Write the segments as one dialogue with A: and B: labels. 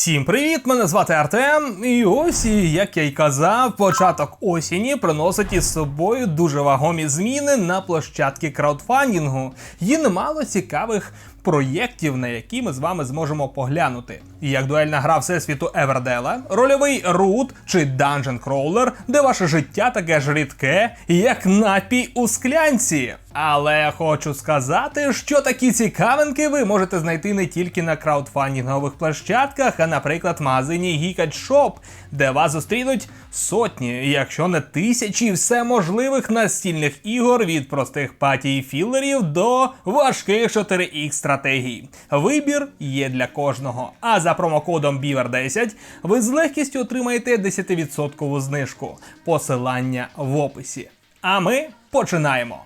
A: Всім привіт! Мене звати Артем. І ось, як я й казав, початок осені приносить із собою дуже вагомі зміни на площадки краудфандингу. Є немало цікавих проєктів, на які ми з вами зможемо поглянути. Як дуельна гра Всесвіту Евердела, рольовий рут чи Dungeon Crawler, де ваше життя таке ж рідке, як напій у склянці. Але хочу сказати, що такі цікавинки ви можете знайти не тільки на краудфандингових площадках, а наприклад, в магазині Shop, де вас зустрінуть сотні, якщо не тисячі, всеможливих настільних ігор від простих патій філерів до важких 4X стратегій. Вибір є для кожного. А за промокодом BIVER10 ви з легкістю отримаєте 10% знижку. Посилання в описі. А ми починаємо.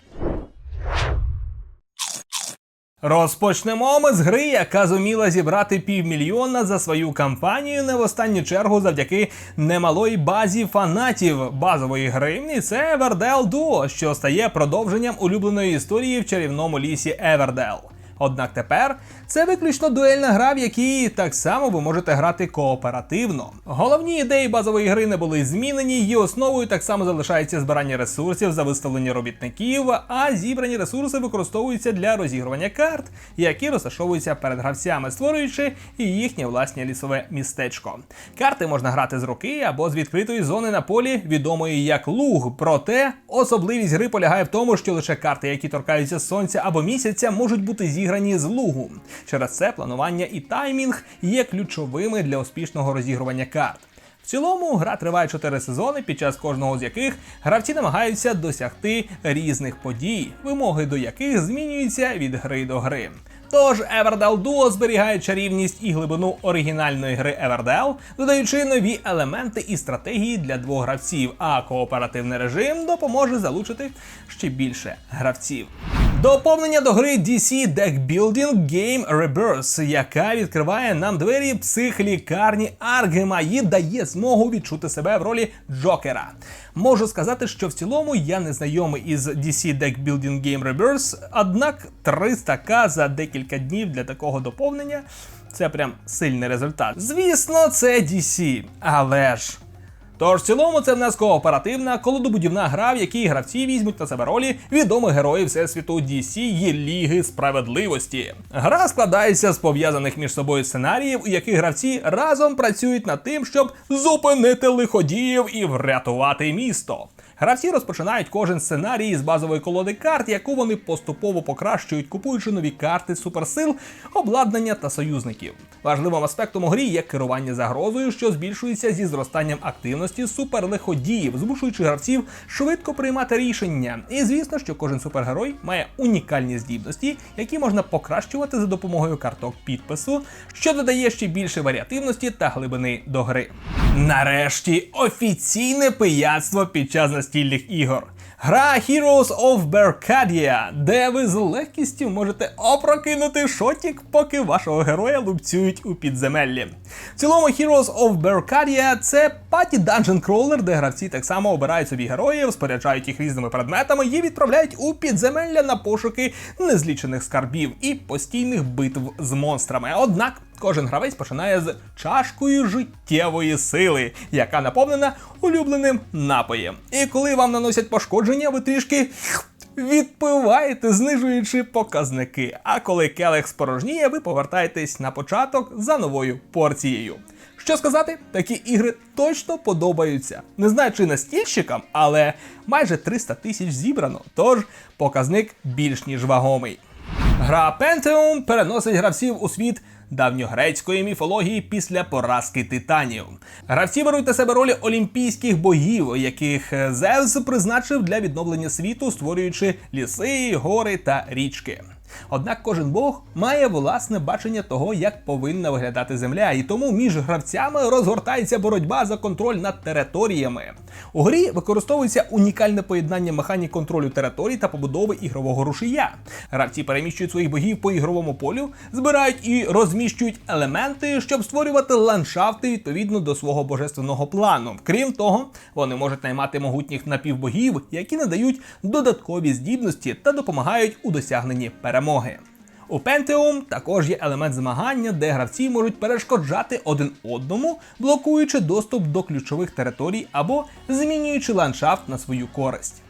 A: Розпочнемо ми з гри, яка зуміла зібрати півмільйона за свою кампанію не в останню чергу завдяки немалої базі фанатів базової гри. І це Everdell Duo, що стає продовженням улюбленої історії в чарівному лісі Everdell. Однак тепер це виключно дуельна гра, в якій так само ви можете грати кооперативно. Головні ідеї базової гри не були змінені, її основою так само залишається збирання ресурсів за виставлення робітників, а зібрані ресурси використовуються для розігрування карт, які розташовуються перед гравцями, створюючи їхнє власне лісове містечко. Карти можна грати з руки або з відкритої зони на полі, відомої як луг. Проте особливість гри полягає в тому, що лише карти, які торкаються сонця або місяця, можуть бути зіграні з лугу. Через це планування і таймінг є ключовими для успішного розігрування карт. В цілому гра триває 4 сезони, під час кожного з яких гравці намагаються досягти різних подій, вимоги до яких змінюються від гри до гри. Тож Everdell Duo зберігає чарівність і глибину оригінальної гри Everdell, додаючи нові елементи і стратегії для двох гравців, а кооперативний режим допоможе залучити ще більше гравців. Доповнення до гри DC Deck Building Game Rebirth, яка відкриває нам двері психлікарні Аргема і дає змогу відчути себе в ролі Джокера. Можу сказати, що в цілому я не знайомий із DC Deck Building Game Rebirth, однак 300к за декілька днів для такого доповнення це прям сильний результат. Звісно, це DC, але ж. Тож в цілому це в нас кооперативна колодобудівна гра, в якій гравці візьмуть на себе ролі відомих героїв всесвіту DC і Ліги Справедливості. Гра складається з пов'язаних між собою сценаріїв, у яких гравці разом працюють над тим, щоб зупинити лиходіїв і врятувати місто. Гравці розпочинають кожен сценарій з базової колоди карт, яку вони поступово покращують, купуючи нові карти суперсил, обладнання та союзників. Важливим аспектом у грі є керування загрозою, що збільшується зі зростанням активності суперлиходіїв, змушуючи гравців швидко приймати рішення. І звісно, що кожен супергерой має унікальні здібності, які можна покращувати за допомогою карток підпису, що додає ще більше варіативності та глибини до гри. Нарешті офіційне пияцтво під час настільних ігор. Гра Heroes of Berkadia, де ви з легкістю можете опрокинути шотік, поки вашого героя лупцюють у підземеллі. В цілому Heroes of Berkadia – це паті Dungeon Crawler, де гравці так само обирають собі героїв, споряджають їх різними предметами і відправляють у підземелля на пошуки незлічених скарбів і постійних битв з монстрами. Однак Кожен гравець починає з чашкою життєвої сили, яка наповнена улюбленим напоєм. І коли вам наносять пошкодження, ви трішки відпиваєте, знижуючи показники. А коли келих спорожніє, ви повертаєтесь на початок за новою порцією. Що сказати, такі ігри точно подобаються. Не знаю, чи настільщикам, але майже 300 тисяч зібрано, тож показник більш ніж вагомий. Гра Pentium переносить гравців у світ давньогрецької міфології після поразки титанів. Гравці беруть на себе ролі олімпійських богів, яких Зевс призначив для відновлення світу, створюючи ліси, гори та річки. Однак кожен бог має власне бачення того, як повинна виглядати земля, і тому між гравцями розгортається боротьба за контроль над територіями. У грі використовується унікальне поєднання механік контролю територій та побудови ігрового рушія. Гравці переміщують своїх богів по ігровому полю, збирають і розміщують елементи, щоб створювати ландшафти відповідно до свого божественного плану. Крім того, вони можуть наймати могутніх напівбогів, які надають додаткові здібності та допомагають у досягненні перемоги. У Pentium також є елемент змагання, де гравці можуть перешкоджати один одному, блокуючи доступ до ключових територій або змінюючи ландшафт на свою користь.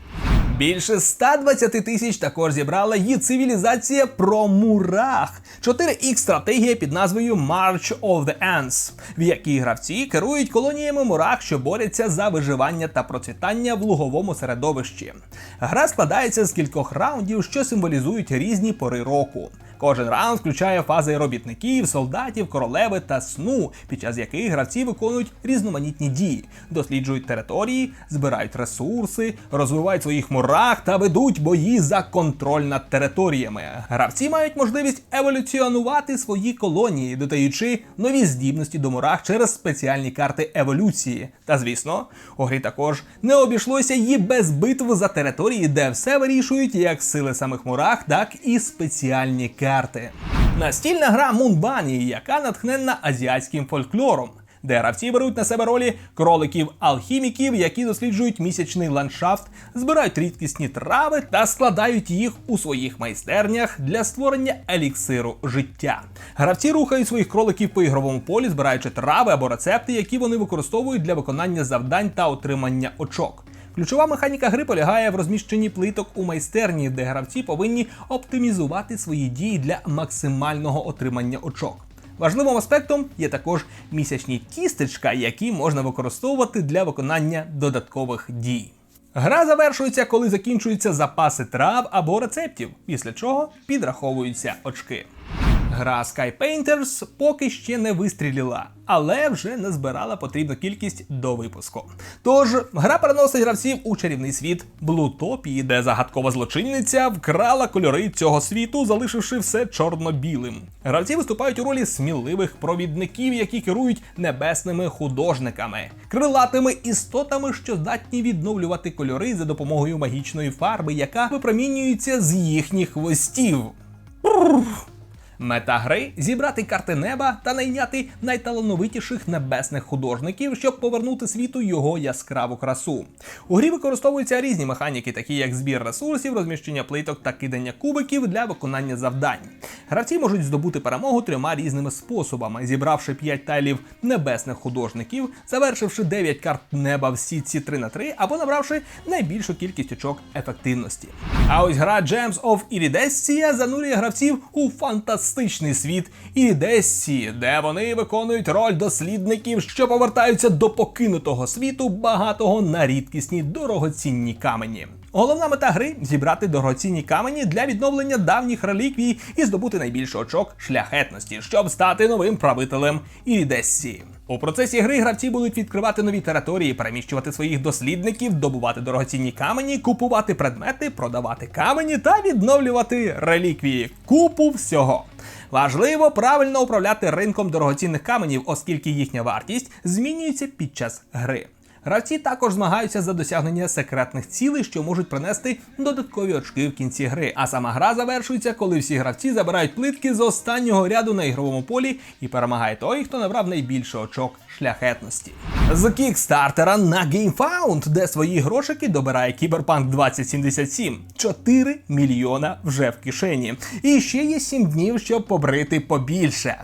A: Більше 120 тисяч також зібрала її цивілізація про мурах. 4Х стратегія під назвою March of the Ants, в якій гравці керують колоніями мурах, що борються за виживання та процвітання в луговому середовищі. Гра складається з кількох раундів, що символізують різні пори року. Кожен раунд включає фази робітників, солдатів, королеви та сну, під час яких гравці виконують різноманітні дії, досліджують території, збирають ресурси, розвивають своїх мурах та ведуть бої за контроль над територіями. Гравці мають можливість еволюціонувати свої колонії, додаючи нові здібності до мурах через спеціальні карти еволюції. Та звісно, у грі також не обійшлося її без битв за території, де все вирішують як сили самих мурах, так і спеціальні карти. Настільна гра Bunny, яка натхненна азіатським фольклором. Де гравці беруть на себе ролі кроликів-алхіміків, які досліджують місячний ландшафт, збирають рідкісні трави та складають їх у своїх майстернях для створення еліксиру життя. Гравці рухають своїх кроликів по ігровому полі, збираючи трави або рецепти, які вони використовують для виконання завдань та отримання очок. Ключова механіка гри полягає в розміщенні плиток у майстерні, де гравці повинні оптимізувати свої дії для максимального отримання очок. Важливим аспектом є також місячні тістечка, які можна використовувати для виконання додаткових дій. Гра завершується, коли закінчуються запаси трав або рецептів, після чого підраховуються очки. Гра Sky Painters поки ще не вистріліла, але вже не збирала потрібну кількість до випуску. Тож гра переносить гравців у чарівний світ Блутопії, де загадкова злочинниця вкрала кольори цього світу, залишивши все чорно-білим. Гравці виступають у ролі сміливих провідників, які керують небесними художниками, крилатими істотами, що здатні відновлювати кольори за допомогою магічної фарби, яка випромінюється з їхніх хвостів. Мета гри зібрати карти неба та найняти найталановитіших небесних художників, щоб повернути світу його яскраву красу. У грі використовуються різні механіки, такі як збір ресурсів, розміщення плиток та кидання кубиків для виконання завдань. Гравці можуть здобути перемогу трьома різними способами: зібравши 5 тайлів небесних художників, завершивши 9 карт неба в сітці 3 на 3 або набравши найбільшу кількість очок ефективності. А ось гра Gems of Iridestia занурює гравців у фантастичний світ Ірідесії, де вони виконують роль дослідників, що повертаються до покинутого світу, багатого на рідкісні дорогоцінні камені. Головна мета гри зібрати дорогоцінні камені для відновлення давніх реліквій і здобути найбільше очок шляхетності, щоб стати новим правителем Ірідессії. У процесі гри гравці будуть відкривати нові території, переміщувати своїх дослідників, добувати дорогоцінні камені, купувати предмети, продавати камені та відновлювати реліквії. Купу всього. Важливо правильно управляти ринком дорогоцінних каменів, оскільки їхня вартість змінюється під час гри. Гравці також змагаються за досягнення секретних цілей, що можуть принести додаткові очки в кінці гри. А сама гра завершується, коли всі гравці забирають плитки з останнього ряду на ігровому полі і перемагає той, хто набрав найбільше очок шляхетності. З кікстартера на GameFound, де свої грошики добирає Кіберпанк 2077. 4 мільйона вже в кишені. І ще є 7 днів, щоб побрити побільше.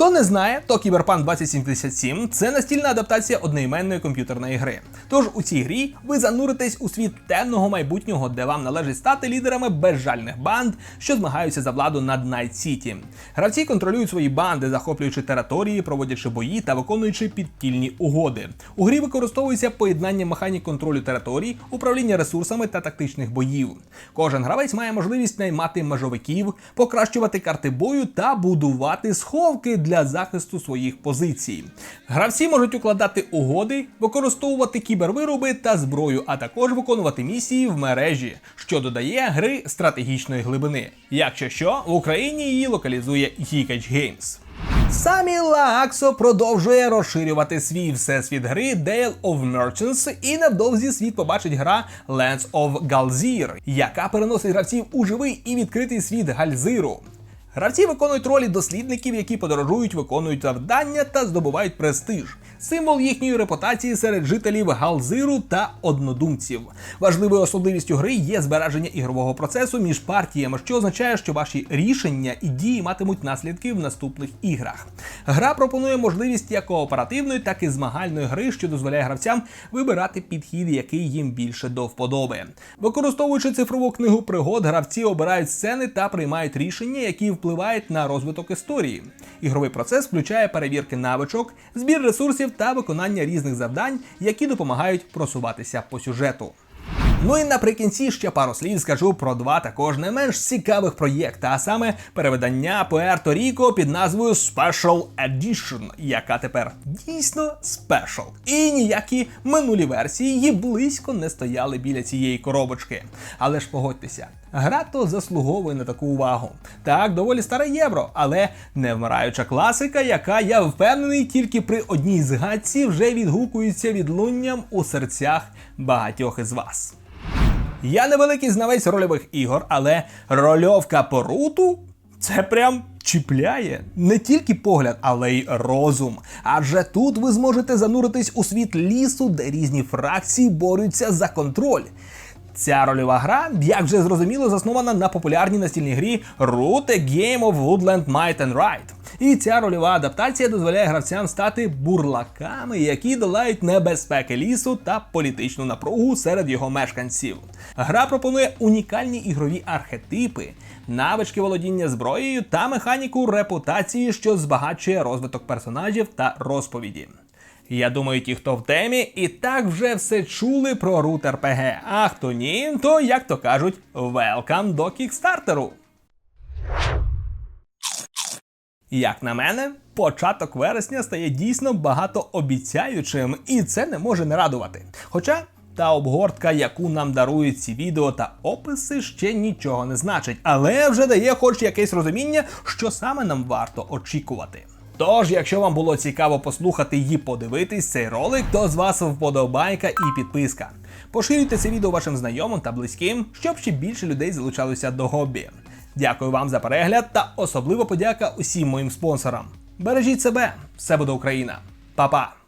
A: Хто не знає, то Кіберпанк 2077 це настільна адаптація одноіменної комп'ютерної гри. Тож у цій грі ви зануритесь у світ темного майбутнього, де вам належить стати лідерами безжальних банд, що змагаються за владу над Найт Сіті. Гравці контролюють свої банди, захоплюючи території, проводячи бої та виконуючи підпільні угоди. У грі використовується поєднання механік контролю територій, управління ресурсами та тактичних боїв. Кожен гравець має можливість наймати межовиків, покращувати карти бою та будувати сховки для захисту своїх позицій. Гравці можуть укладати угоди, використовувати кібервироби та зброю, а також виконувати місії в мережі, що додає гри стратегічної глибини. Якщо що, в Україні її локалізує Geekage Games. Самі Лааксо продовжує розширювати свій всесвіт гри Dale of Merchants, і невдовзі світ побачить гра Lands of Galzir, яка переносить гравців у живий і відкритий світ Гальзиру. Гравці виконують ролі дослідників, які подорожують, виконують завдання та здобувають престиж. Символ їхньої репутації серед жителів Галзиру та однодумців. Важливою особливістю гри є збереження ігрового процесу між партіями, що означає, що ваші рішення і дії матимуть наслідки в наступних іграх. Гра пропонує можливість як кооперативної, так і змагальної гри, що дозволяє гравцям вибирати підхід, який їм більше до вподоби. Використовуючи цифрову книгу пригод, гравці обирають сцени та приймають рішення, які впливають на розвиток історії. Ігровий процес включає перевірки навичок, збір ресурсів та виконання різних завдань, які допомагають просуватися по сюжету. Ну і наприкінці ще пару слів скажу про два також не менш цікавих проєкти, а саме перевидання Puerto Rico під назвою Special Edition, яка тепер дійсно спешл. І ніякі минулі версії її близько не стояли біля цієї коробочки. Але ж погодьтеся, гра то заслуговує на таку увагу. Так, доволі старе євро, але не вмираюча класика, яка я впевнений тільки при одній згадці вже відгукується відлунням у серцях багатьох із вас. Я не великий знавець рольових ігор, але рольовка по руту це прям чіпляє не тільки погляд, але й розум. Адже тут ви зможете зануритись у світ лісу, де різні фракції борються за контроль. Ця рольова гра, як вже зрозуміло, заснована на популярній настільній грі Root A Game of Woodland Might and Right. І ця рольова адаптація дозволяє гравцям стати бурлаками, які долають небезпеки лісу та політичну напругу серед його мешканців. Гра пропонує унікальні ігрові архетипи, навички володіння зброєю та механіку репутації, що збагачує розвиток персонажів та розповіді. Я думаю, ті, хто в темі, і так вже все чули про Root RPG, А хто ні, то як то кажуть, welcome до кікстартеру. Як на мене, початок вересня стає дійсно багатообіцяючим, і це не може не радувати. Хоча та обгортка, яку нам дарують ці відео та описи, ще нічого не значить, але вже дає хоч якесь розуміння, що саме нам варто очікувати. Тож, якщо вам було цікаво послухати і подивитись цей ролик, то з вас вподобайка і підписка. Поширюйте це відео вашим знайомим та близьким, щоб ще більше людей залучалося до хобі. Дякую вам за перегляд та особливо подяка усім моїм спонсорам. Бережіть себе, все буде Україна. Па-па!